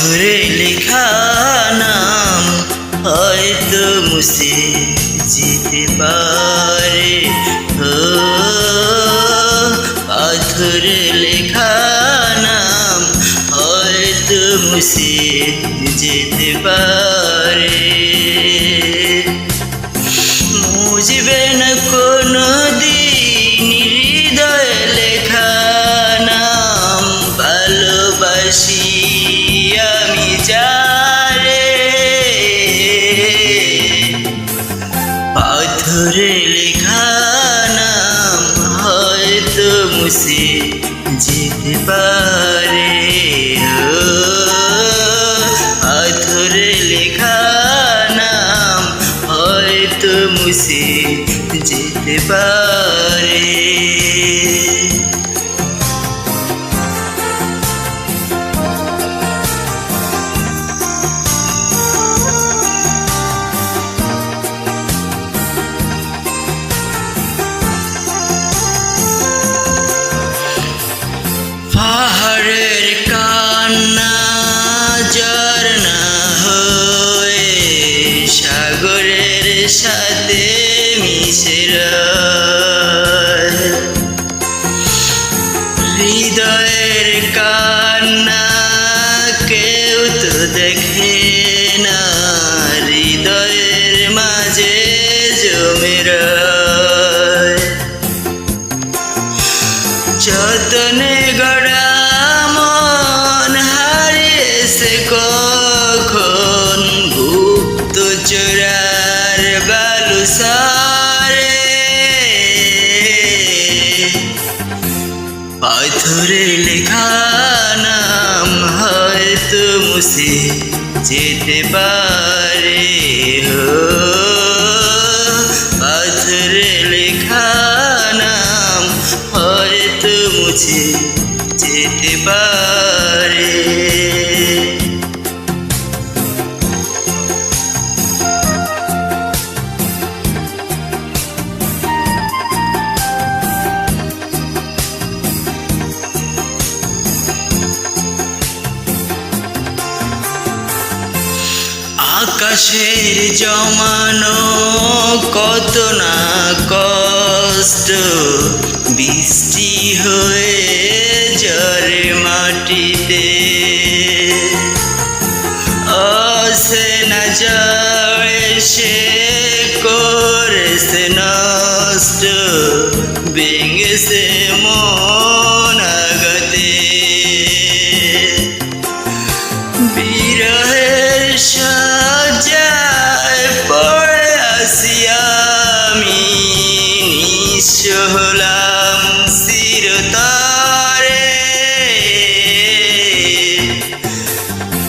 ঘরে লেখা নাম হয়তো মুসে যেতে পারে। পাথর লেখা নাম হয়তো মুসে যেতে পারে। পাথরে লেখা নাম হয়তো মুছে যেতে পারে ও, পাথরে লেখা নাম হয়তো মুছে যেতে পারে সাগরের সাথে মিশে পাথরে লেখা নাম হয়তো মুছে যেতে পারে পাথরে লেখা নাম হয়তো মুছে যেতে পারে আকাশের জমানো কত না কষ্ট। বৃষ্টি হয়ে জরে মাটিতে। অসে না যায় সে করেছে নষ্ট নিঃস্ব হলাম চিরতরে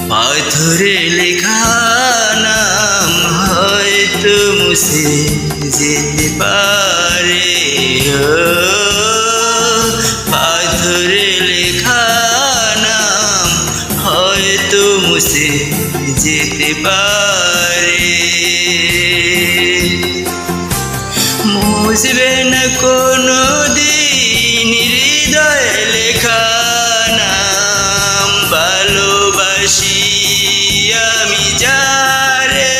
পাথরে লেখা নাম হয়তো মুছে যেতে পারে। পাথরে লেখা নাম হয়তো মুছে যেতে পারে। মুছবে না কোনো দিন হৃদয় লেখা নাম ভালোবাসি আমি যারে।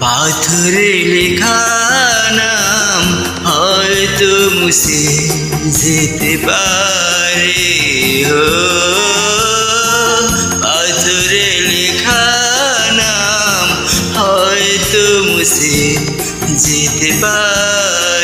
পাথরে লেখা হয়তো মুছে যেতে পারে। ও যেতে পার।